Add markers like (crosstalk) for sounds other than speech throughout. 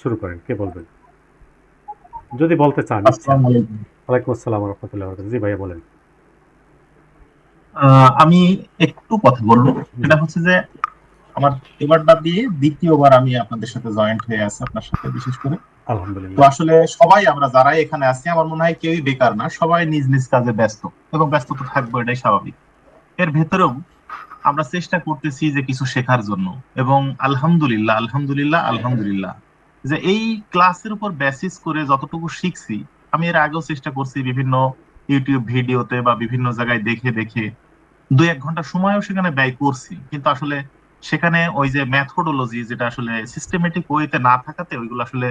শুরু করেন কে বলবেন? যদি বলতে চান। ওয়ালাইকুম আসসালাম রহমতুল্লাহ জি ভাইয়া বলেন। আমি একটু কথা বলব। সেটা হচ্ছে যে আমার এবার বাদ দিয়ে দ্বিতীয়বার আমি আপনাদের সাথে জয়েন্ট হয়ে আছি আপনার সাথে বিশেষ করে। তো আসলে সবাই আমরা যারাই এখানে আছি আমার মনে হয় কেউই বেকার না সবাই নিজ নিজ কাজে ব্যস্ত এবং ব্যস্ত তো থাকব এটাই স্বাভাবিক। এর ভেতরেও আমরা চেষ্টা করতেছি যে কিছু শেখার জন্য এবং আলহামদুলিল্লাহ আলহামদুলিল্লাহ আলহামদুলিল্লাহ। যে এই ক্লাসের উপর বেসিস করে যতটুকু শিখছি, আমি এর আগেও চেষ্টা করছি বিভিন্ন ইউটিউব ভিডিওতে বা বিভিন্ন জায়গায় দেখে দেখে দু এক ঘণ্টা সময়ও সেখানে ব্যয় করছি। কিন্তু আসলে সেখানে ওই যে ম্যাথোডোলজি যেটা আসলে সিস্টেমেটিক ওয়েতে না থাকাতে ওইগুলো আসলে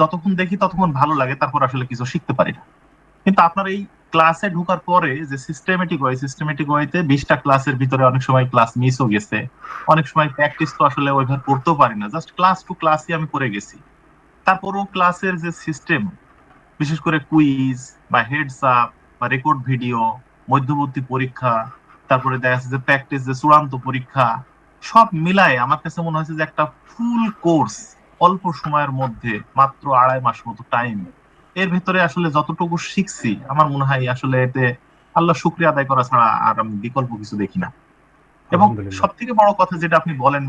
যতক্ষণ দেখি ততক্ষণ ভালো লাগে, তারপর আসলে কিছু শিখতে পারি না। কিন্তু আপনার এই ক্লাসে ঢোকার পরে যে সিস্টেমেটিক ওয়ে সিস্টেমেটিক ওয়েতে বিশটা ক্লাসের ভিতরে অনেক সময় ক্লাস মিসও গেছে। অনেক সময় প্র্যাকটিস তো আসলে ওইভাবে করতেও পারি না। জাস্ট ক্লাস টু ক্লাসই আমি করে গেছি। তারপরও ক্লাসের যে সিস্টেম বিশেষ করে কুইজ বা হেডস আপ বা রেকর্ড ভিডিও মধ্যবর্তী পরীক্ষা, তারপরে দেখা যাচ্ছে যে প্র্যাকটিস যে চূড়ান্ত পরীক্ষা, সব মিলায় আমার কাছে মনে হয়েছে যে একটা ফুল কোর্স অল্প সময়ের মধ্যে, মাত্র আড়াই মাস মতো টাইম এর ভেতরে আসলে যতটুকু শিখছি আমার মনে হয় আসলে এতে আল্লাহ শুক্রিয়া আদায় করা ছাড়া আর আমি বিকল্প কিছু দেখি না। এবং সব থেকে বড় কথা যেটা আপনি বলেন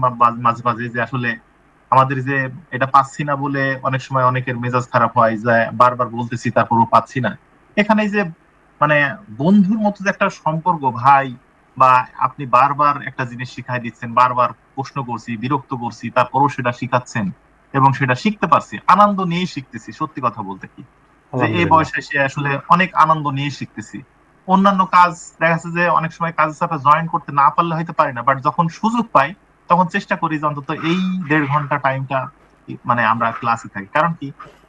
মাঝে মাঝে যে আসলে আমাদের যে এটা পাচ্ছি না বলে অনেক সময় অনেকের মেজাজ খারাপ হয় যে বারবার বলতেছি তারপরও পাচ্ছি না। এখানে যে মানে বন্ধুর মতো যে একটা সম্পর্ক ভাই বা আপনি বারবার একটা জিনিস শিখাই দিচ্ছেন বারবার প্রশ্ন করছি বিরক্ত করছি তারপরও সেটা শিখাচ্ছেন এবং সেটা শিখতে পারছি আনন্দ নিয়েই শিখতেছি সত্যি কথা বলতে কি। যে এই বয়সে এসে আসলে অনেক আনন্দ নিয়ে শিখতেছি। অন্যান্য কাজ দেখা যাচ্ছে যে অনেক সময় কাজের সাথে জয়েন করতে না পারলে হয়তো পারি না বাট যখন সুযোগ পাই তখন চেষ্টা করি যে অন্তত এই দেড় ঘণ্টা টাইমটা মানে আমরা ক্লাসে থাকি। কারণ কি?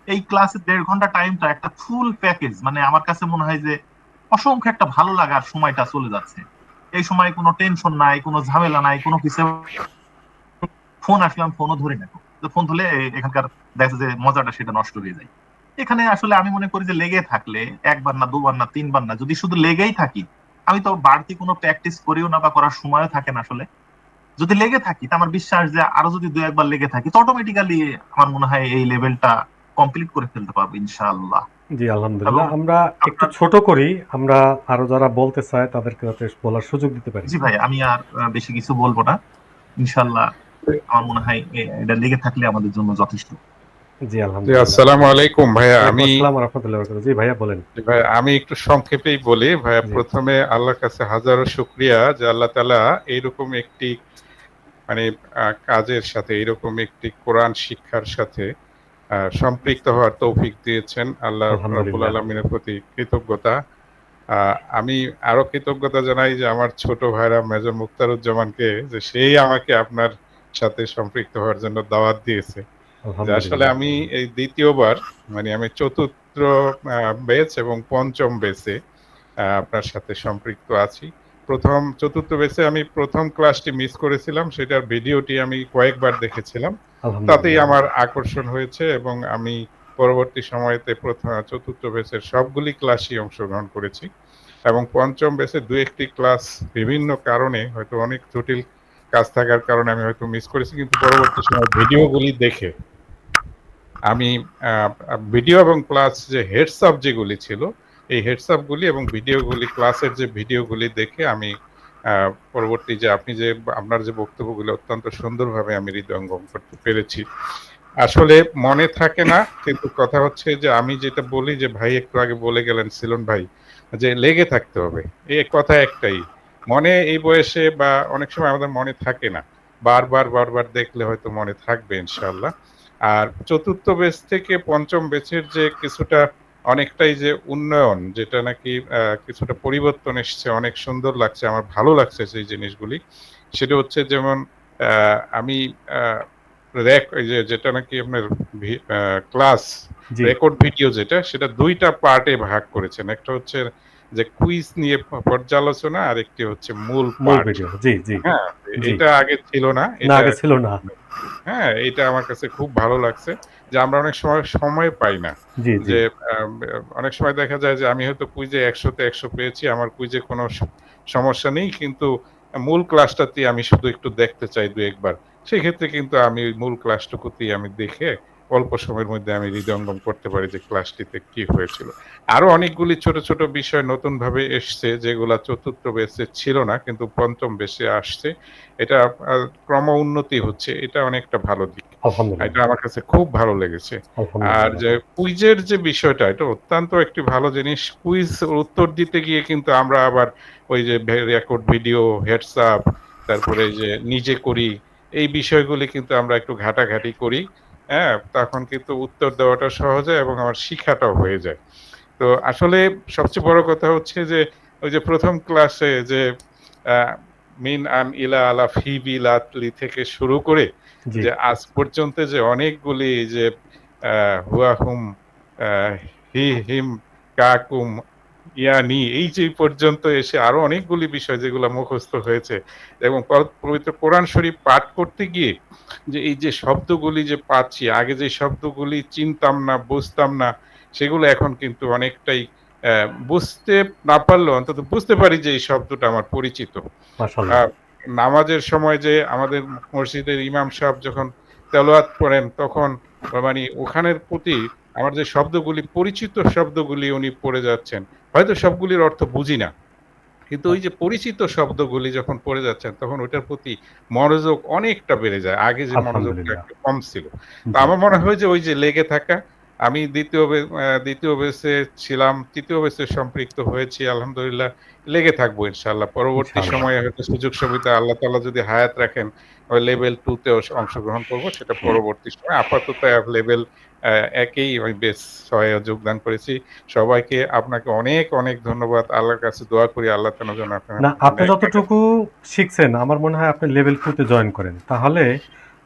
এই ক্লাসে দেড় ঘণ্টা টাইমটা একটা ফুল প্যাকেজ মানে আমার কাছে মনে হয় যে অসংখ্য একটা ভালো লাগার সময়টা চলে যাচ্ছে। এই সময় কোনো টেনশন নাই কোনো ঝামেলা নাই কোনো কিছু ফোন আসলাম ফোনও ধরে নেব ফোন ধরলে এখানকার দেখা যাচ্ছে যে মজাটা সেটা নষ্ট হয়ে যায়। এখানে আসলে আমি মনে করি যে লেগে থাকলে একবার না দুবার না তিনবার না যদি শুধু লেগেই থাকি আমি তো বাড়তি কোনো প্র্যাকটিস করিও না বা করার সময়ও থাকে না আসলে। যদি লেগে থাকি আমার বিশ্বাস যে আরও যদি দু একবার লেগে থাকি তো অটোমেটিক্যালি আমার মনে হয় এই লেভেলটা কমপ্লিট করে ফেলতে পারব ইনশাআল্লাহ। জি আলহামদুলিল্লাহ। আমরা একটু ছোট করি আমরা আরও যারা বলতে চায় তাদেরকে বলার সুযোগ দিতে পারি। জি ভাই আমি আর বেশি কিছু বলব না। ইনশাআল্লাহ আমার মনে হয় এটা লেগে থাকলে আমাদের জন্য যথেষ্ট। জি আলহামদুলিল্লাহ। আসসালামু আলাইকুম ভাইয়া আমি আসসালাম রহমতুল্লাহ বরকাতুহু। জি ভাইয়া বলেন। ভাই আমি একটু সংক্ষেপেই বলি ভাইয়া প্রথমে আল্লাহর কাছে হাজারো শুক্রিয়া যে আল্লাহ তাআলা এইরকম একটি মানে কাজের সাথে এইরকম একটি কোরআন শিক্ষার সাথে সম্পৃক্ত হওয়ার তৌফিক দিয়েছেন। আল্লাহ। রাব্বুল আলামিনের প্রতি কৃতজ্ঞতা। আহ, আমি আরও কৃতজ্ঞতা জানাই যে আমার ছোট ভাইরা মেজর মুক্তারুজ্জামানকে যে সেই আমাকে আপনার সাথে সম্পৃক্ত হওয়ার জন্য দাওয়াত দিয়েছে। আসলে আমি এই দ্বিতীয়বার মানে আমি চতুর্থ বেচ এবং পঞ্চম বেচে আপনার সাথে সম্পৃক্ত আছি। প্রথম চতুর্থ বেচে আমি প্রথম ক্লাসটি মিস করেছিলাম সেটার ভিডিওটি আমি কয়েকবার দেখেছিলাম। তাতেই আমার আকর্ষণ হয়েছে এবং আমি পরবর্তী সময়তে প্রথম চতুর্থ বেচের সবগুলি ক্লাসই অংশগ্রহণ করেছি। এবং পঞ্চম বেচে দু একটি ক্লাস বিভিন্ন কারণে হয়তো অনেক জটিল কাজ থাকার কারণে আমি হয়তো মিস করেছি, কিন্তু পরবর্তী সময় ভিডিওগুলি দেখে আমি ভিডিও এবং ক্লাস যে হেডসআপ যেগুলি ছিল, এই হেডসআপগুলি এবং ভিডিওগুলি ক্লাসের যে ভিডিওগুলি দেখে আমি পরবর্তী যে আপনি যে, আপনার যে বক্তব্যগুলি অত্যন্ত সুন্দরভাবে আমি হৃদয়ঙ্গম করতে পেরেছি। আসলে মনে থাকে না, কিন্তু কথা হচ্ছে যে আমি যেটা বলি যে ভাই, একটু আগে বলে গেলেন, সিলন ভাই, যে লেগে থাকতে হবে। এই কথা একটাই। মনে এই বয়সে বা অনেক সময় আমাদের মনে থাকে না। বারবার বারবার দেখলে হয়তো মনে থাকবে ইনশাল্লাহ আর চতুর্থ বেচ থেকে পঞ্চম বেচের যে কিছুটা অনেকটাই যে উন্নয়ন যেটা নাকি কিছুটা পরিবর্তন এসছে অনেক সুন্দর লাগছে আমার ভালো লাগছে সেই জিনিসগুলি সেটা হচ্ছে যেমন আহ, আমি র্যাক যে যেটা নাকি আপনার ক্লাস রেকর্ড ভিডিও যেটা সেটা দুইটা পার্টে ভাগ করেছেন। একটা হচ্ছে যে কুইজ নিয়ে পর্যালোচনা আর একটি হচ্ছে মূল মূল ভিডিও জি জি। হ্যাঁ এটা আগে ছিল না এটা আগে ছিল না। হ্যাঁ এটা আমার কাছে খুব ভালো লাগছে যে আমরা অনেক সময় সময় পাই না। যে অনেক সময় দেখা যায় যে আমি হয়তো কুইজে একশোতে একশো পেয়েছি আমার কুইজে কোনো সমস্যা নেই কিন্তু মূল ক্লাসটাতে আমি শুধু একটু দেখতে চাই দু একবার সেক্ষেত্রে কিন্তু আমি মূল ক্লাসটুকুতেই আমি দেখে অল্প সময়ের মধ্যে আমি হৃদয়ঙ্গম করতে পারি যে ক্লাসটিতে কি হয়েছিল। আরও অনেকগুলি ছোট ছোট বিষয় নতুন ভাবে এসছে যেগুলা চতুর্থ বেসে ছিল না কিন্তু পঞ্চম বেসে আসছে। এটা ক্রম উন্নতি হচ্ছে এটা অনেকটা ভালো দিক। এটা আমার কাছে খুব ভালো লেগেছে। আর যে কুইজের যে বিষয়টা এটা অত্যন্ত একটি ভালো জিনিস। কুইজ উত্তর দিতে গিয়ে কিন্তু আমরা আবার ওই যে রেকর্ড ভিডিও হোয়াটসঅ্যাপ তারপরে যে নিজে করি এই বিষয়গুলি কিন্তু আমরা একটু ঘাটাঘাটি করি। হ্যাঁ তখন কিন্তু উত্তর দেওয়াটা সহজ হয় এবং আমার শিখাটাও হয়ে যায়। তো আসলে সবচেয়ে বড় কথা হচ্ছে যে ওই যে প্রথম ক্লাসে যে মিন আন ইলা আলা ফি বিলাতলি থেকে শুরু করে যে আজ পর্যন্ত যে অনেকগুলি যে হুয়া হুম হি হিম কাকুম ইয়ানি এই যে পর্যন্ত এসে আরও অনেকগুলি বিষয় যেগুলো মুখস্থ হয়েছে এবং পবিত্র কোরআন শরীফ পাঠ করতে গিয়ে যে এই যে শব্দগুলি যে পাচ্ছি আগে যে শব্দগুলি চিনতাম না বুঝতাম না সেগুলো এখন কিন্তু অনেকটাই আহ, বুঝতে না পারলেও অন্তত বুঝতে পারি যে এই শব্দটা আমার পরিচিত। নামাজের সময় যে আমাদের মসজিদের ইমাম সাহেব যখন তেলাওয়াত পড়েন তখন মানে ওখানের প্রতি আমার যে শব্দগুলি পরিচিত শব্দগুলি উনি পড়ে যাচ্ছেন। হয়তো সবগুলির অর্থ বুঝি না। কিন্তু ওই যে পরিচিত শব্দগুলি যখন পড়ে যাচ্ছেন তখন ওটার প্রতি মনোযোগ অনেকটা বেড়ে যায়। আগে যে মনোযোগটা একটু কম ছিল। তো আমার মনে হয় যে ওই যে লেগে থাকা আমি দ্বিতীয় দ্বিতীয় বেসে ছিলাম তৃতীয় বেসে সম্পৃক্ত হয়েছি আলহামদুলিল্লাহ লেগে থাকব ইনশাল্লাহ পরবর্তী সময়ে হয়তো সুযোগ সুবিধা আল্লাহ তাআলা যদি হায়াত রাখেন ওই লেভেল টু তেও অংশগ্রহণ করব সেটা পরবর্তী সময় আপাতত লেভেল একেই বেস ছয়ে যোগদান করেছি। সবাইকে আপনাকে অনেক অনেক ধন্যবাদ। আল্লাহর কাছে দোয়া করি আল্লাহ তাআলা যেন না আপনি যতটুকু শিখছেন আমার মনে হয় আপনি লেভেল টুতে জয়েন করেন। তাহলে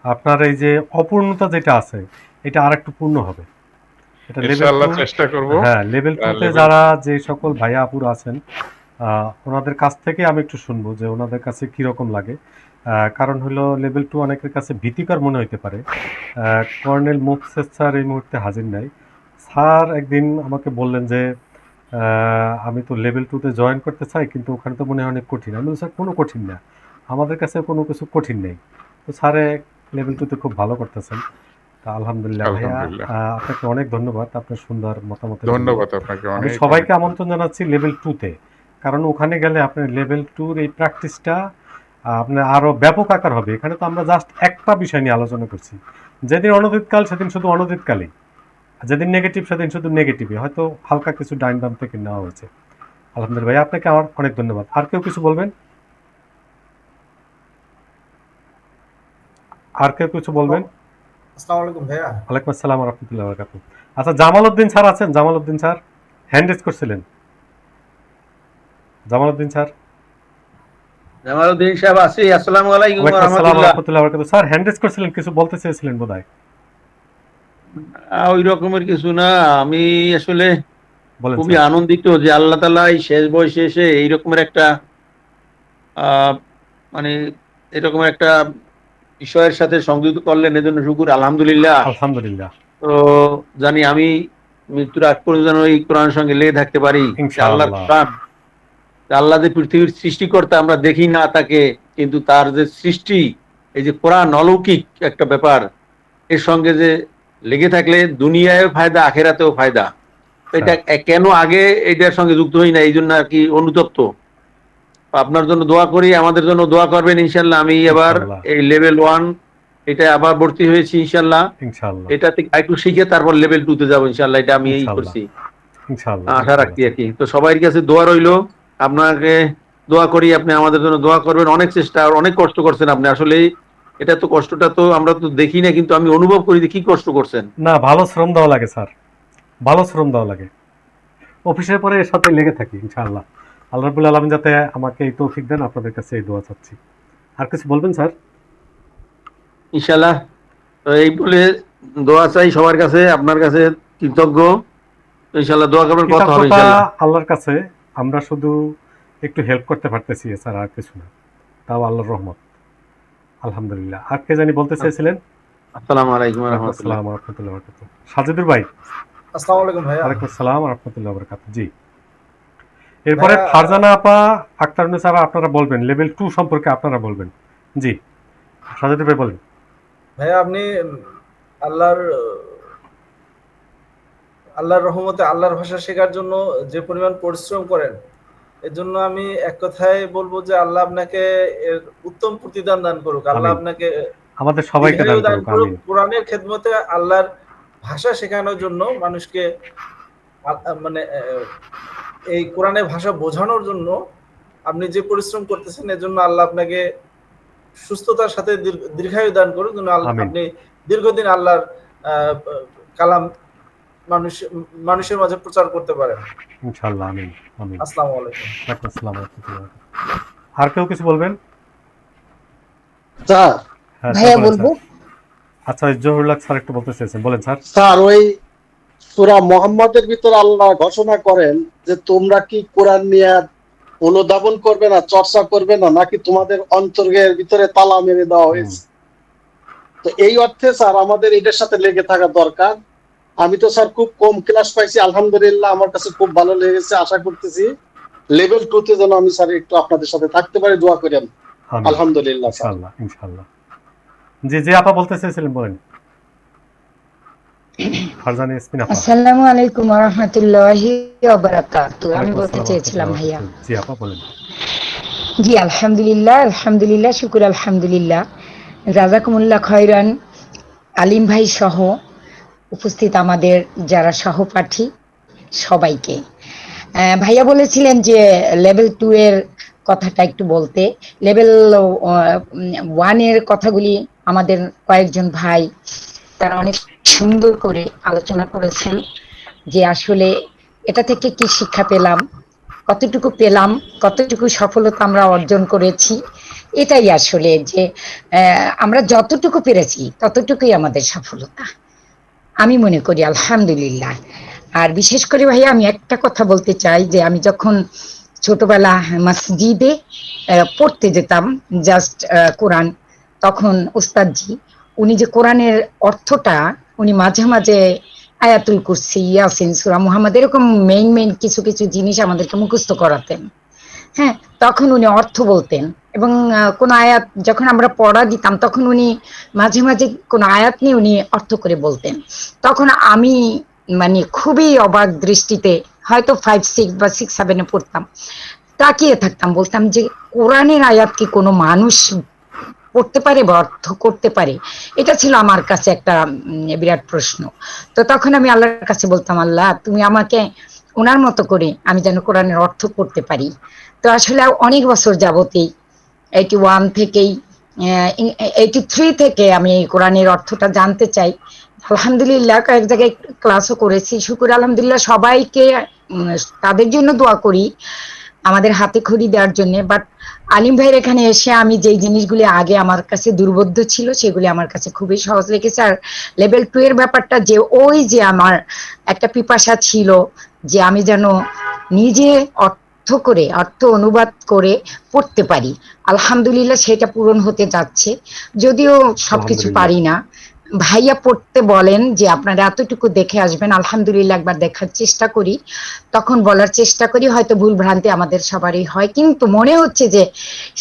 আপনার এই যে অপূর্ণতা যেটা আছে এটা আর একটু পূর্ণ হবে। এটা লেভেল ইনশাআল্লাহ চেষ্টা করব। হ্যাঁ লেভেল টুতে যারা যে সকল ভাইয়া আপুর আছেন আহ, ওনাদের কাছ থেকে আমি একটু শুনব যে ওনাদের কাছে কি রকম লাগে। কারণ হলো লেভেল টু অনেকের কাছে ভীতিকর মনে হইতে পারে। কর্নেল মুকসেদ স্যার এই মুহূর্তে হাজির নাই। স্যার একদিন আমাকে বললেন যে আমি তো লেভেল টুতে জয়েন করতে চাই কিন্তু ওখানে তো মনে হয় অনেক কঠিন। আমি স্যার কোনো কঠিন না। আমাদের কাছে কোনো কিছু কঠিন নেই। তো স্যারে লেভেল টুতে খুব ভালো করতেছেন। তা আলহামদুলিল্লাহ ভাইয়া আপনাকে অনেক ধন্যবাদ। আপনার সুন্দর মতামত ধন্যবাদ আপনাকে আমি সবাইকে আমন্ত্রণ জানাচ্ছি লেভেল টুতে কারণ ওখানে গেলে আপনার লেভেল টুর এই প্র্যাকটিসটা আপনার আরও ব্যাপক আকার হবে। এখানে তো আমরা জাস্ট একটা বিষয় নিয়ে আলোচনা করছি। যেদিন অনদিতকাল সেদিন শুধু অনদিতকালই আর যেদিন নেগেটিভ সেদিন শুধু নেগেটিভই হয়তো হালকা কিছু ডাইন বাম থেকে নেওয়া হয়েছে। আলহামদুলিল্লাহ ভাই আপনাকে আমার অনেক ধন্যবাদ। আর কেউ কিছু বলবেন? আর কেউ কিছু বলবেন? আসসালামু আলাইকুম ভাইয়া। ওয়ালাইকুম আসসালাম রহমতুল্লাহ বরকাত আচ্ছা জামাল উদ্দিন স্যার আছেন? Jamal Uddin sir hand raise করছিলেন। জামাল উদ্দিন স্যার? জামালউদ্দিন সাহেব আছি আসসালামু আলাইকুম আসসালাম রহমতুল্লাহ। রহমতুল্লাহ। স্যার হ্যান্ড রেজ করছিলেন কিছু বলতে চেয়েছিলেন বোধহয়? ওই রকমের কিছু না আমি আসলে খুবই আনন্দিত যে আল্লাহ এই শেষ বয়সে এসে এই রকমের একটা আহ, মানে এরকমের একটা বিষয়ের সাথে সংযুক্ত করলেন এজন্য শুকুর আলহামদুলিল্লাহ। আলহামদুলিল্লাহ। তো জানি আমি মৃত্যুর আগ পর্যন্ত যেন এই কোরআনের সঙ্গে লেগে থাকতে পারি ইনশাআল্লাহ। আল্লাহ যে পৃথিবীর সৃষ্টিকর্তা আমরা দেখি না তাকে কিন্তু তার যে সৃষ্টি এই যে কোরআন অলৌকিক একটা ব্যাপার এর সঙ্গে যে লেগে থাকলে দুনিয়ায় ফায়দা আখেরাতেও ফায়দা। এটা কেন আগে এটার সঙ্গে যুক্ত হই না এই জন্য আর কি অনুতপ্ত। আপনার জন্য দোয়া করি আমাদের জন্য দোয়া করবেন ইনশাল্লাহ আমি এবার এই লেভেল ওয়ান এটা আবার ভর্তি হয়েছি ইনশাল্লাহ এটা একটু শিখে তারপর লেভেল টু তে যাব ইনশাল্লাহ এটা আমি এই করছি। আশা রাখছি আর কি। তো সবার কাছে দোয়া রইল। আপনাকে দোয়া করি আপনি আমাদের জন্য দোয়া করবেন। অনেক চেষ্টা আর অনেক কষ্ট করছেন আপনি। আসলে এটা তো কষ্টটা তো আমরা তো দেখি না কিন্তু আমি অনুভব করি যে কি কষ্ট করছেন। না ভালো শ্রম দেওয়া লাগে স্যার। ভালো শ্রম দেওয়া লাগে। অফিসের পরে এর সাথে লেগে থাকি ইনশাআল্লাহ। আল্লাহ রাব্বুল আলামিন যাতে আমাকে এই তৌফিক দেন আপনাদের কাছে এই দোয়া চাচ্ছি। আর কিছু বলবেন স্যার? ইনশাআল্লাহ। এই বলে দোয়া চাই সবার কাছে আপনার কাছে কৃতজ্ঞ। তো ইনশাল্লাহ দোয়া করবেন কথা হবে ইনশাল্লাহ আল্লাহর কাছে আমরা শুধু একটু হেল্প করতে পারতেছি স্যার আর কিছু না। তাও আল্লাহর রহমত। আলহামদুলিল্লাহ। আর কে জানি বলতে চেয়েছিলেন আসসালামু আলাইকুম রহমতুল্লাহ। আসসালাম রহমতুল্লাহ বরকাত সাজিদুর ভাই। আসসালামু আলাইকুম ভাইয়া। ওয়ালাইকুম আসসালাম রহমতুল্লাহ বরকাত জি। এরপরে ফারজানা আপা আক্তারুন্নেসা আপা আপনারা বলবেন। লেভেল টু সম্পর্কে আপনারা বলবেন। জি। সাজিদুর ভাই বলেন। ভাইয়া আপনি আল্লাহর আল্লাহর রহমতে আল্লাহর ভাষা শেখার জন্য যে পরিমাণ পরিশ্রম করেন এর জন্য আমি এক কথায় বলব যে আল্লাহ আপনাকে এর উত্তম প্রতিদান দান করুক। আল্লাহ আপনাকে আমাদের সবাইকে দান করুক কোরআনের খেদমতে আল্লাহর ভাষা শেখানোর জন্য মানুষকে মানে এই কোরআনের ভাষা বোঝানোর জন্য আপনি যে পরিশ্রম করতেছেন এর জন্য আল্লাহ আপনাকে সুস্থতার সাথে দীর্ঘায়ু দান করুক। যেন আল্লাহ- আপনি দীর্ঘদিন আল্লাহর আহ, কালাম মানুষ মানুষের মাঝে প্রচার করতে পারেন ইনশাআল্লাহ আমিন আমিন। আসসালামু আলাইকুম। আসসালাম। আর কেউ কিছু বলবেন? স্যার হ্যাঁ, ভাইয়া বলব? আচ্ছা জহুরুল্লাহ স্যার একটু বলতে চেয়েছেন। বলেন স্যার। স্যার ওই সূরা মোহাম্মদের ভিতরে আল্লাহ ঘোষণা করেন যে তোমরা কি কোরআন নিয়ে অনুধাবন করবে না চর্চা করবে না নাকি তোমাদের অন্তর্গের ভিতরে তালা মেরে দেওয়া হয়েছে? তো এই অর্থে স্যার আমাদের এটার সাথে লেগে থাকা দরকার আমি তো স্যার খুব কম ক্লাস পাইছি আলহামদুলিল্লাহ আমার কাছে খুব ভালো লেগেছে আশা করতেছি লেভেল টু তে যেন আমি স্যার একটু আপনাদের সাথে থাকতে পারি দোয়া করেন। আলহামদুলিল্লাহ স্যার। ইনশাআল্লাহ ইনশাআল্লাহ। জি জি আপা বলতে চেয়েছিলেন বলেন। ফারজানি ইসমিন আপা। আসসালামু আলাইকুম রহমতুল্লাহি আমি বলতে চেয়েছিলাম ভাইয়া। জি আপা বলেন। জি আলহামদুলিল্লাহ আলহামদুলিল্লাহ শুকুর আলহামদুলিল্লাহ। রাজাকুমুল্লাহ খয়রান আলিম ভাই সহ উপস্থিত আমাদের যারা সহপাঠী সবাইকে। ভাইয়া বলেছিলেন যে লেভেল টু এর কথাটা একটু বলতে। লেভেল ওয়ানের কথাগুলি আমাদের কয়েকজন ভাই তারা অনেক সুন্দর করে আলোচনা করেছেন যে আসলে এটা থেকে কি শিক্ষা পেলাম, কতটুকু পেলাম, কতটুকু সফলতা আমরা অর্জন করেছি, এটাই আসলে যে আমরা যতটুকু পেরেছি ততটুকুই আমাদের সফলতা। আমি মনে করি আলহামদুলিল্লাহ। আর বিশেষ করে ভাইয়া, আমি একটা কথা বলতে চাই যে আমি যখন ছোটবেলা মসজিদে পড়তে যেতাম জাস্ট কোরআন, তখন উস্তাদজি, উনি যে কোরআনের অর্থটা উনি মাঝে মাঝে আয়াতুল কুরসি, ইয়াসিন, সুরা মুহাম্মদ এরকম মেইন মেইন কিছু কিছু জিনিস আমাদেরকে মুখস্থ করাতেন। হ্যাঁ তখন উনি অর্থ বলতেন। এবং কোন আয়াত যখন আমরা পড়া দিতাম, তখন উনি মাঝে মাঝে কোন আয়াত নিয়ে উনি অর্থ করে বলতেন। তখন আমি মানে খুবই অবাক দৃষ্টিতে হয়তো ফাইভ সিক্স বা সিক্স সেভেনে পড়তাম, তাকিয়ে থাকতাম, বলতাম যে কোরআনের আয়াত কি কোনো মানুষ পড়তে পারে বা অর্থ করতে পারে? এটা ছিল আমার কাছে একটা বিরাট প্রশ্ন। তো তখন আমি আল্লাহর কাছে বলতাম, আল্লাহ, তুমি আমাকে ওনার মতো করে আমি যেন কোরআনের অর্থ করতে পারি। তো আসলে অনেক বছর যাবতেই এইটি ওয়ান থেকেই এইটি থ্রি থেকে আমি কোরআনের অর্থটা জানতে চাই। আলহামদুলিল্লাহ, কয়েক জায়গায় ক্লাসও করেছি। শুকুর আলহামদুলিল্লাহ, সবাইকে তাদের জন্য দোয়া করি, আমাদের হাতে খড়ি দেওয়ার জন্য। বাট আলিম ভাইয়ের এখানে এসে আমি যেই জিনিসগুলি আগে আমার কাছে দুর্বোধ্য ছিল, সেগুলি আমার কাছে খুবই সহজ লেগেছে। আর লেভেল টু এর ব্যাপারটা যে, ওই যে আমার একটা পিপাসা ছিল যে, আমি যেন নিজে অর্থ করে অর্থ অনুবাদ করে পড়তে পারি। আলহামদুলিল্লাহ সেটা পূরণ হতে যাচ্ছে। যদিও সবকিছু। পারি না। ভাইয়া পড়তে বলেন যে আপনারা এতটুকু দেখে আসবেন আলহামদুলিল্লাহ একবার দেখার চেষ্টা করি। তখন বলার চেষ্টা করি হয়তো ভুল ভ্রান্তি আমাদের সবারই হয়। কিন্তু মনে হচ্ছে যে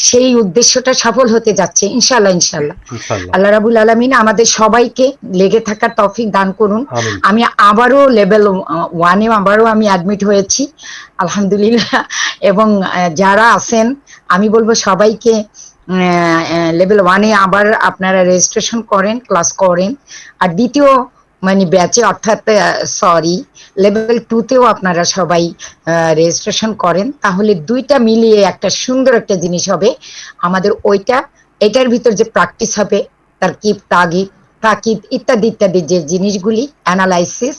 সেই উদ্দেশ্যটা সফল হতে যাচ্ছে ইনশাল্লাহ ইনশাল্লাহ ইনশাআল্লাহ। আল্লাহ রাবুল আলমিন আমাদের সবাইকে লেগে থাকার তফিক দান করুন। আমি আবারও লেভেল ওয়ানে আবারও আমি অ্যাডমিট হয়েছি আলহামদুলিল্লাহ। এবং যারা আছেন আমি বলব সবাইকে লেভেল ওয়ানে আবার আপনারা রেজিস্ট্রেশন করেন ক্লাস করেন। আর দ্বিতীয় মানে ব্যাচে অর্থাৎ সরি লেভেল টুতেও আপনারা সবাই রেজিস্ট্রেশন করেন। তাহলে দুইটা মিলিয়ে একটা সুন্দর একটা জিনিস হবে। আমাদের ওইটা, এটার ভিতর যে প্র্যাকটিস হবে, তার কি তাগিদ তাকিদ ইত্যাদি ইত্যাদি যে জিনিসগুলি অ্যানালাইসিস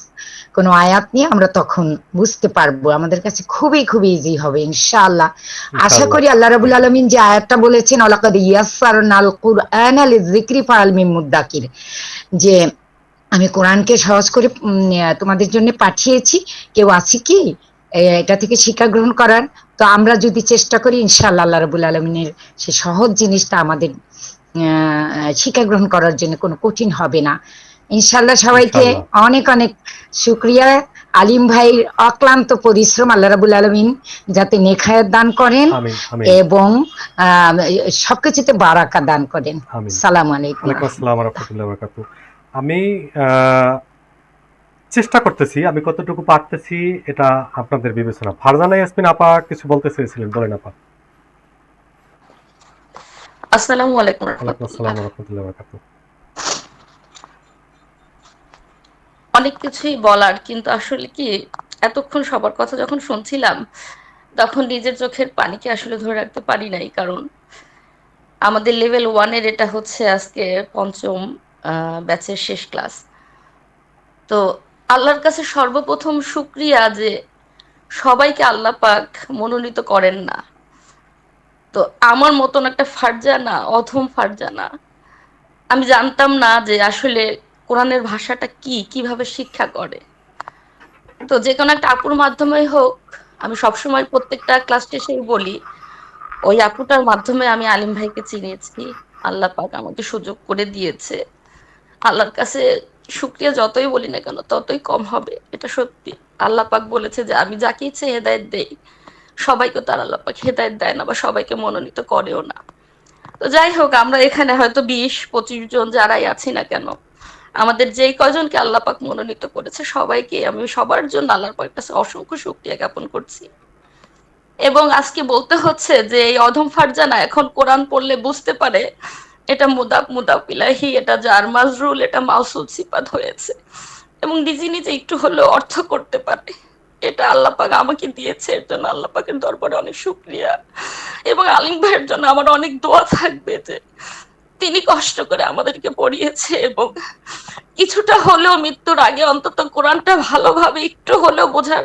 কোনো আয়াত নিয়ে আমরা তখন বুঝতে পারব। আমাদের কাছে খুবই খুবই ইজি হবে ইনশাআল্লাহ। আশা করি আল্লাহ রাবুল আলমিন যে আয়াতটা বলেছেন আলাকাদ ইয়াসারনাল কুরআন যিকরি ফাল মিন মুদ্দাকির যে আমি কোরআনকে সহজ করে তোমাদের জন্য পাঠিয়েছি কেউ আছে কি? এটা থেকে শিক্ষা গ্রহণ করার। তো আমরা যদি চেষ্টা করি ইনশাআল্লাহ আল্লাহ রাবুল আলমিনের সে সহজ জিনিসটা আমাদের শিক্ষা গ্রহণ করার জন্য কোনো কঠিন হবে না। ইনশাআল্লাহ সবাইকে অনেক অনেক শুক্রিয়া। আলিম ভাইয়ের অক্লান্ত পরিশ্রম আল্লাহ রাবুল আলমিন যাতে নেখায়াত দান করেন এবং সবকিছুতে বারাকা দান করেন। সালাম আলাইকুম। আমি চেষ্টা করতেছি আমি কতটুকু পারতেছি এটা আপনাদের বিবেচনা। ফারজানা ইয়াসমিন আপা কিছু বলতে চেয়েছিলেন বলেন আপা। আসসালামু আলাইকুম অনেক কিছুই বলার কিন্তু আসলে কি এতক্ষণ সবার কথা যখন শুনছিলাম তখন নিজের চোখের পানিকে আসলে ধরে রাখতে পারি নাই কারণ আমাদের লেভেল ওয়ানের এটা হচ্ছে আজকে পঞ্চম ব্যাচের শেষ ক্লাস তো আল্লাহর কাছে সর্বপ্রথম শুক্রিয়া যে সবাইকে আল্লাহ পাক মনোনীত করেন না। তো আমার মতন একটা ফারজানা, অধম ফারজানা। আমি জানতাম না যে আসলে কোরআনের ভাষাটা কি, কীভাবে শিক্ষা করে। তো যে কোনো একটা আপুর মাধ্যমেই হোক, আমি সবসময় প্রত্যেকটা ক্লাস শেষেই বলি, ওই আপুটার মাধ্যমে আমি আলিম ভাইকে চিনিয়েছি আল্লাহ পাক আমাকে সুযোগ করে দিয়েছে। আল্লাহর কাছে শুক্রিয়া যতই বলি না কেন, ততই কম হবে, এটা সত্যি। আল্লাহ পাক বলেছে যে আমি যাকে ইচ্ছে হেদায়ত দেই। সবাইকে তার আল্লাহ পাক হেদায়ত দেয় না বা সবাইকে মনোনীত করেও না। তো যাই হোক, আমরা এখানে হয়তো বিশ, পঁচিশ জন যারাই আছি না কেন, আমাদের যেই কয়জনকে আল্লাহ পাক মনোনীত করেছে সবাইকে আমি সবার জন্য আল্লাহর পাকের কাছে অসংখ্য শুক্রিয়া জ্ঞাপন করছি। এবং আজকে বলতে হচ্ছে যে এই অধম ফারজানা এখন কোরআন পড়লে বুঝতে পারে এটা মুদাব মুদাব ইলাহি, এটা জার মাজরুল এটা মাউসুল সিপাত হয়েছে। এবং নিজে নিজে একটু হলেও অর্থ করতে পারে। এটা আল্লাহ পাক আমাকে দিয়েছে এর জন্য আল্লাহ পাকের দরবারে অনেক শুক্রিয়া। এবং আলিম ভাইয়ের জন্য আমার অনেক দোয়া থাকবে যে তিনি কষ্ট করে আমাদেরকে পড়িয়েছে এবং কিছুটা হলেও মৃত্যুর আগে অন্তত কোরআনটা ভালোভাবে একটু হলেও বোঝার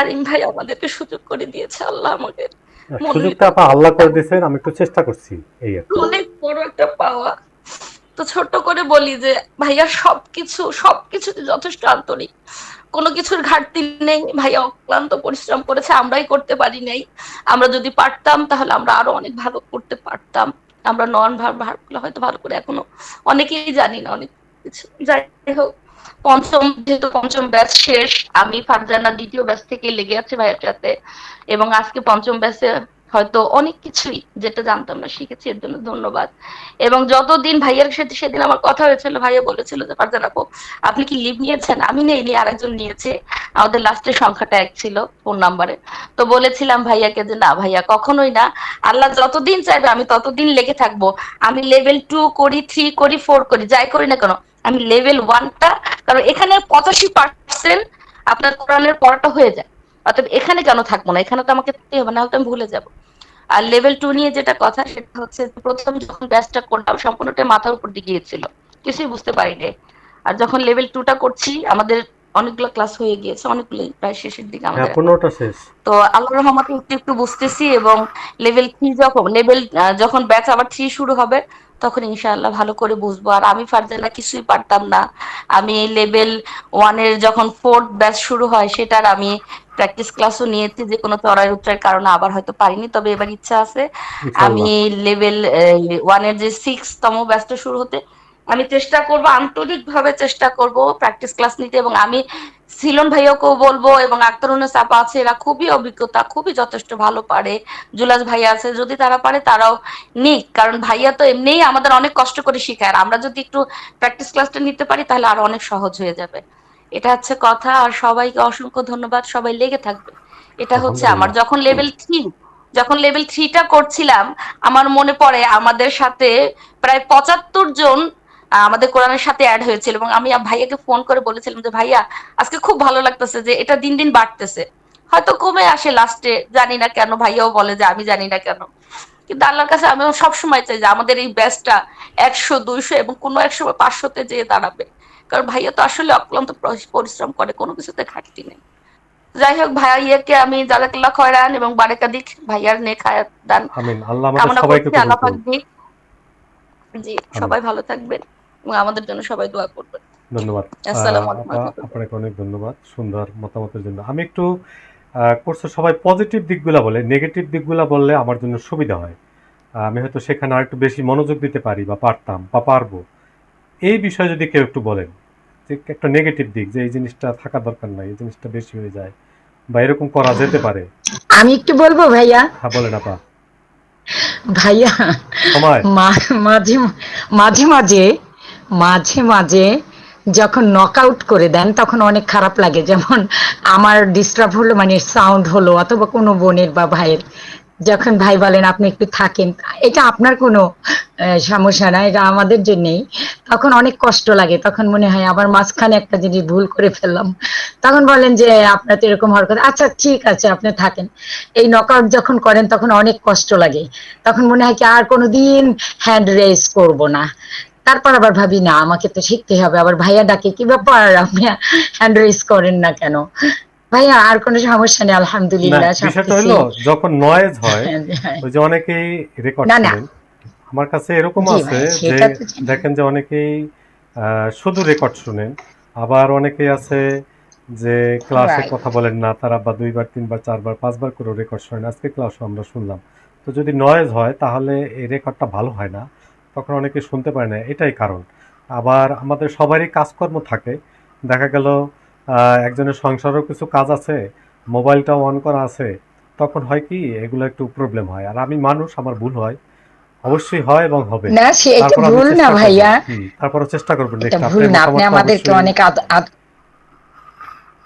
আলিম ভাই আমাদেরকে সুযোগ করে দিয়েছে আল্লাহ আমাকে সুযোগটা আপা আল্লাহ করে দিয়েছেন আমি একটু চেষ্টা করছি এই অনেক বড় একটা পাওয়া। তো ছোট্ট করে বলি যে ভাইয়া সবকিছু সবকিছুতে যথেষ্ট আন্তরিক। কোনো কিছুর ঘাটতি নেই। ভাইয়া অক্লান্ত পরিশ্রম করেছে, আমরাই করতে পারি নাই। আমরা যদি পারতাম, তাহলে আমরা আরও অনেক ভালো করতে পারতাম। আমরা নন ভার ভারগুলো হয়তো ভালো করে এখনও অনেকেই জানি না, অনেক কিছু। যাই হোক, পঞ্চম, যেহেতু পঞ্চম ব্যাচ শেষ, আমি ফারজানা দ্বিতীয় ব্যাচ থেকে লেগে আছি ভাইয়ের সাথে। এবং আজকে পঞ্চম ব্যাচে হয়তো অনেক কিছুই যেটা জানতাম না, শিখেছি, এর জন্য ধন্যবাদ। এবং যতদিন ভাইয়ের সাথে, সেদিন আমার কথা হয়েছিল, ভাইয়া বলেছিল যে, ফারজান আপু, আপনি কি লিভ নিয়েছেন? আমি নেইনি আরেকজন নিয়েছে। আমাদের লাস্টের সংখ্যাটা এক ছিল ফোন নাম্বারে তো বলেছিলাম ভাইয়াকে যে, না ভাইয়া, কখনোই না। আল্লাহ যতদিন চাইবে, আমি ততদিন লেগে থাকব। আমি লেভেল টু করি থ্রি করি ফোর করি, যাই করি না কেন, আমি লেভেল ওয়ানটা কারণ এখানে পঁচাশি পার্সেন্ট আপনার কোরআনের পড়াটা হয়ে যায়। অতএব এখানে কেন থাকব না? এখানে তো আমাকে থাকতেই হবে না হলে তো আমি ভুলে যাব। আর লেভেল টু নিয়ে যেটা কথা সেটা হচ্ছে প্রথম যখন ব্যাচটা করলাম সম্পূর্ণটা মাথার উপর দিয়ে গিয়েছিল। কিছুই বুঝতে পারিনি। আর যখন লেভেল টুটা করছি আমাদের অনেকগুলো ক্লাস হয়ে গিয়েছে অনেকগুলো প্রায় শেষের দিকে হ্যাঁ আমাদের পনেরোটা শেষ। তো আল্লাহ রহমতে একটু একটু বুঝতেছি এবং লেভেল থ্রি যখন লেভেল যখন ব্যাচ আবার থ্রি শুরু হবে তখন ইনশাআল্লাহ ভালো করে বুঝব। আর আমি ফারজানা কিছুই পারতাম না। আমি লেভেল ওয়ানের যখন ফোর্থ ব্যাচ শুরু হয় সেটার আমি প্র্যাকটিস ক্লাসও নিয়েছি যে কোনো চড়াই উচ্চার কারণে আবার হয়তো পারিনি তবে এবার ইচ্ছা আছে। আমি লেভেল ওয়ানের যে সিক্স তম ব্যস্ত শুরু হতে আমি চেষ্টা করব আন্তরিক ভাবে চেষ্টা করব প্র্যাকটিস ক্লাস নিতে এবং আমি সিলন ভাইয়াকেও বলব এবং আক্তারুন্নেস আপা আছে এরা খুবই অভিজ্ঞতা খুবই যথেষ্ট ভালো পারে। জুলাস ভাইয়া আছে যদি তারা পারে তারাও নিক কারণ ভাইয়া তো এমনিই আমাদের অনেক কষ্ট করে শেখায়। আর আমরা যদি একটু প্র্যাকটিস ক্লাসটা নিতে পারি তাহলে আরও অনেক সহজ হয়ে যাবে। এটা হচ্ছে কথা আর সবাইকে অসংখ্য ধন্যবাদ সবাই লেগে থাকবে। এটা হচ্ছে আমার যখন লেভেল থ্রি যখন লেভেল থ্রিটা করছিলাম আমার মনে পড়ে আমাদের সাথে প্রায় পঁচাত্তর জন আমাদের কোরআনের সাথে অ্যাড হয়েছিল এবং আমি ভাইয়াকে ফোন করে বলেছিলাম যে ভাইয়া আজকে খুব ভালো লাগতেছে যে এটা দিন দিন বাড়তেছে। হয়তো কমে আসে লাস্টে জানি না কেন ভাইয়াও বলে যে আমি জানি না কেন। কিন্তু আল্লাহর কাছে আমি সবসময় চাই যে আমাদের এই ব্যাচটা একশো দুইশো এবং কোনো এক সময় পাঁচশোতে যেয়ে দাঁড়াবে। কারণ ভাইয়া তো আসলে অক্লান্ত পরিশ্রম করে কোনো কিছুতে ঘাটতি নেই। যাই হোক ভাইয়াকে আমি জাজাকাল্লাহ খয়রান এবং বারেকাদিক ভাইয়ার নেক হায়াত দান আমিন আল্লাহ আমাদের কামনা সবাইকে করছি আল্লাহ দিক। জি সবাই ভালো থাকবেন এবং আমাদের জন্য সবাই দোয়া করবেন। ধন্যবাদ। আসসালামু আলাইকুম আপনাকে অনেক ধন্যবাদ সুন্দর মতামতের জন্য। আমি একটু কোর্সে সবাই পজিটিভ দিকগুলা বলে নেগেটিভ দিকগুলা বললে আমার জন্য সুবিধা হয়। আমি হয়তো সেখানে আর একটু বেশি মনোযোগ দিতে পারি বা পারতাম বা পারব। এই বিষয়ে যদি কেউ একটু বলেন যে একটা নেগেটিভ দিক যে এই জিনিসটা থাকা দরকার নাই এই জিনিসটা বেশি হয়ে যায় বা এরকম করা যেতে পারে। আমি একটু বলব ভাইয়া? হ্যাঁ বলেন আপা। ভাইয়া মাঝে মাঝে মাঝে মাঝে মাঝে যখন নক আউট করে দেন তখন অনেক খারাপ লাগে। যেমন আমার ডিস্টার্ব হলো মানে সাউন্ড হলো অথবা কোনো বোনের বা ভাইয়ের যখন ভাই বলেন, আপনি একটু থাকেন। এটা আপনার কোনো সমস্যা না, এটা আমাদের জন্যই। তখন অনেক কষ্ট লাগে। তখন মনে হয়, আবার মাঝখানে একটা জিনিস ভুল করে ফেললাম। তখন বলেন যে, আপনার তো এরকম হওয়ার কথা। আচ্ছা ঠিক আছে, আপনি থাকেন। এই নক আউট যখন করেন, তখন অনেক কষ্ট লাগে। তখন মনে হয় কি, আর কোনোদিন হ্যান্ড রেস করব না। তারপর আবার ভাবি, না, আমাকে তো শিখতে হবে। আবার ভাইয়া ডাকে, কি ব্যাপার? আপনি হ্যান্ড রেস করেন না কেন? ভাইয়া আর কোনো সমস্যা নেই আলহামদুলিল্লাহ বিষয়টা হলো যখন নয়েজ (laughs) হয় হ্যাঁ, ওই যে অনেকেই রেকর্ড। করেন। আমার কাছে এরকম আছে যে। দেখেন যে অনেকেই শুধু রেকর্ড শুনেন। আবার অনেকেই আছে যে ক্লাসে কথা বলেন না তারা বা দুইবার তিনবার চারবার পাঁচবার করে রেকর্ড শোনেন। আজকে ক্লাসও আমরা শুনলাম। তো যদি নয়েজ হয় তাহলে এই রেকর্ডটা ভালো হয় না। তখন অনেকে শুনতে পারে না এটাই কারণ। আবার আমাদের সবারই কাজকর্ম থাকে। দেখা গেল একজনের সংসারেও কিছু কাজ আছে মোবাইলটা অন করা আছে তখন হয় কি এগুলো একটু প্রবলেম হয়। আর আমি মানুষ আমার ভুল হয়। অবশ্যই হয় এবং হবে। না সে এটা ভুল না ভাইয়া। হুম, তারপরও চেষ্টা করবেন এটা ভুল না আপনি আমাদেরকে অনেক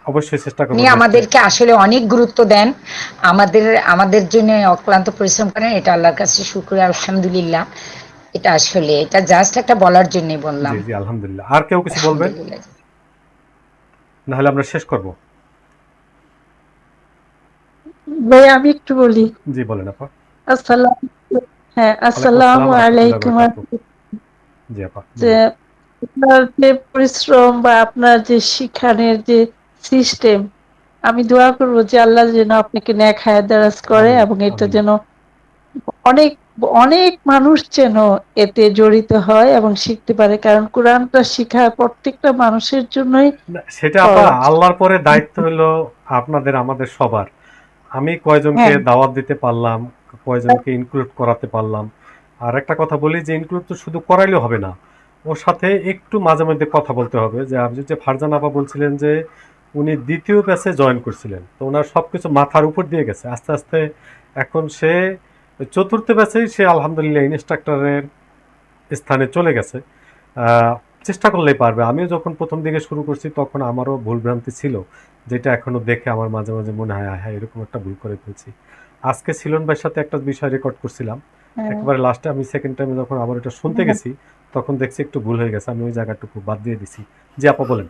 অবশ্যই চেষ্টা করবেন আপনি আমাদেরকে আসলে অনেক গুরুত্ব দেন। আমাদের আমাদের জন্য অক্লান্ত পরিশ্রম করেন এটা আল্লাহর কাছে শুক্র আলহামদুলিল্লাহ। এটা আসলে এটা জাস্ট একটা বলার জন্যই বললাম। জি জি আলহামদুলিল্লাহ। আর কেউ কিছু বলবেন। না হলে আমরা শেষ করব। ভাই আমি একটু বলি। জি বলেন আপা। আসসালাম হ্যাঁ আসসালামু আলাইকুম। জি আপা। যে আপনার যে পরিশ্রম বা আপনার যে শিখানোর যে সিস্টেম আমি দোয়া করব যে আল্লাহ যেন আপনাকে ন্যাক হায়াত দারাজ করে এবং এটা যেন অনেক অনেক মানুষ যেন এতে জড়িত হয় এবং শিখতে পারে কারণ কোরআনটা শিখা প্রত্যেকটা মানুষের জন্যই সেটা আপা আল্লাহর পরে দায়িত্ব হলো আপনাদের আমাদের সবার। আমি কয়জনকে হ্যাঁ। দাওয়াত দিতে পারলাম কয়জনকে ইনক্লুড করাতে পারলাম। আর একটা কথা বলি যে ইনক্লুড তো শুধু করাইলেও হবে না ওর সাথে একটু মাঝে মধ্যে কথা বলতে হবে। যে আপনি যে ফারজান আপা বলছিলেন যে উনি দ্বিতীয় ব্যাচে জয়েন করছিলেন তো ওনার সবকিছু মাথার উপর দিয়ে গেছে। আস্তে আস্তে এখন সে চতুর্থ ব্যাচেই সে আলহামদুলিল্লাহ ইনস্ট্রাক্টরের স্থানে চলে গেছে। চেষ্টা করলেই পারবে। আমিও যখন প্রথম দিকে শুরু করছি তখন আমারও ভুলভ্রান্তি ছিল যেটা এখনও দেখে আমার মাঝে মাঝে মনে হয় হ্যাঁ এরকম একটা ভুল করে ফেলছি। আজকে সিলন ভাইয়ের সাথে একটা বিষয় রেকর্ড করছিলাম। হ্যাঁ, একেবারে লাস্টে আমি সেকেন্ড টাইমে যখন আবার এটা শুনতে গেছি তখন দেখছি একটু ভুল হয়ে গেছে। আমি ওই জায়গাটুকু বাদ দিয়ে দিছি। জি আপা বলেন।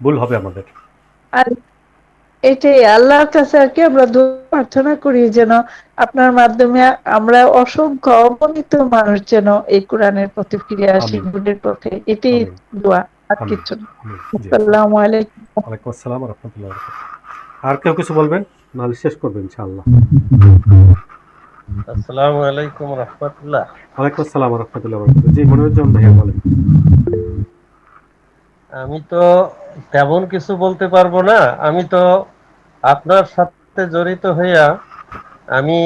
ভুল হবে আমাদের। এটাই আল্লাহর কাছে আর কি আমরা প্রার্থনা করি যেন আপনার মাধ্যমে আমরা অসংখ্য অগণিত মানুষ যেন এই কোরআনের প্রতি ফিরে আসে। গুণের পথে। এটাই দোয়া আর কিছু না। আসসালামু আলাইকুম। ওয়ালাইকুম আসসালাম রহমতুল্লাহ আর কেউ কিছু বলবেন? নাহলে শেষ করবেন ইনশাআল্লাহ। আসসালামু আলাইকুম রহমতুল্লাহ। ওয়ালাইকুম আসসালাম রহমতুল্লাহ জি মনিরুজ্জামান ভাইয়া বলেন। আমি তো তেমন কিছু বলতে পারব না। আমি তো আপনার সাথে জড়িত হইয়া আমি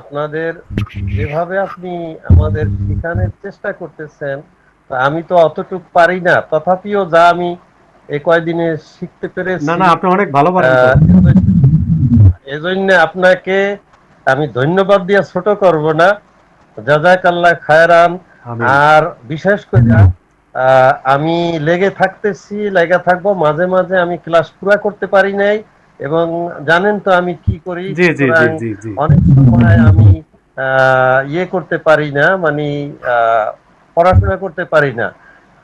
আপনাদের যেভাবে আপনি আমাদের শেখানোর চেষ্টা করতেছেন তা আমি তো অতটুক পারি না। তথাপিও যা আমি এই কয়দিনে শিখতে পেরেছি না না আপনি অনেক ভালো পারেন এজন্য আপনাকে আমি ধন্যবাদ দিয়ে ছোট করব না। জাজাকাল্লাহ খায়রান। আর বিশেষ করে আমি লেগে থাকতেছি লেগে থাকব মাঝে মাঝে আমি ক্লাস পুরা করতে পারি নাই এবং জানেন তো আমি কি করি? অনেক সময় আমি ইয়ে করতে পারি না মানে পড়াশোনা করতে পারি না।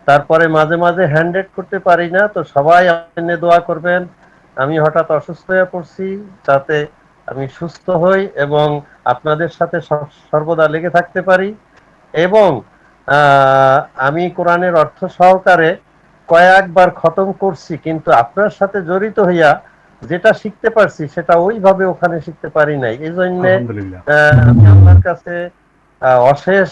তারপরে মাঝে মাঝে হ্যান্ডেড করতে পারি না তো সবাই এনে দোয়া করবেন আমি হঠাৎ অসুস্থ হয়ে পড়ছি তাতে আমি সুস্থ হই এবং আপনাদের সাথে সর্বদা লেগে থাকতে পারি। এবং আমি কোরআনের অর্থ সহকারে কয়েকবার খতম করছি কিন্তু আপনার সাথে জড়িত হইয়া যেটা শিখতে পারছি সেটা ওইভাবে ওখানে শিখতে পারি নাই। এই জন্য আমি আল্লাহর কাছে অশেষ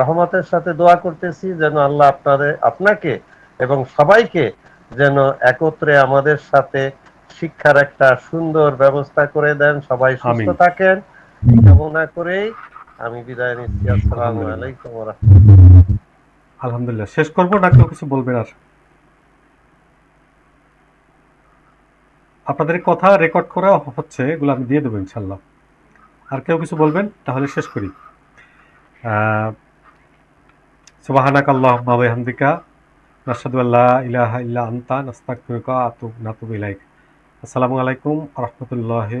রহমতের সাথে দোয়া করতেছি যেন আল্লাহ আপনাদের আপনাকে এবং সবাইকে যেন একত্রে আমাদের সাথে শিক্ষার একটা সুন্দর ব্যবস্থা করে দেন। সবাই সুস্থ থাকেন। কামনা করেই আমি বিদায় নিচ্ছি আসসালামু আলাইকুম ওয়া রাহমাতুল্লাহ। আলহামদুলিল্লাহ। শেষ করব না কেউ কিছু বলবেন আর? আপনাদের কথা রেকর্ড করা হচ্ছে এগুলো আমি দিয়ে দেবো ইনশাল্লাহ আর কেউ কিছু বলবেন? তাহলে শেষ করি। সুবাহানাক আল্লাহ হামদিকা নাশহাদু আল্লা ইলাহা ইল্লা আনতা ওয়া আতুবু ইলাইক। আসসালামু আলাইকুম ওয়া রাহমাতুল্লাহি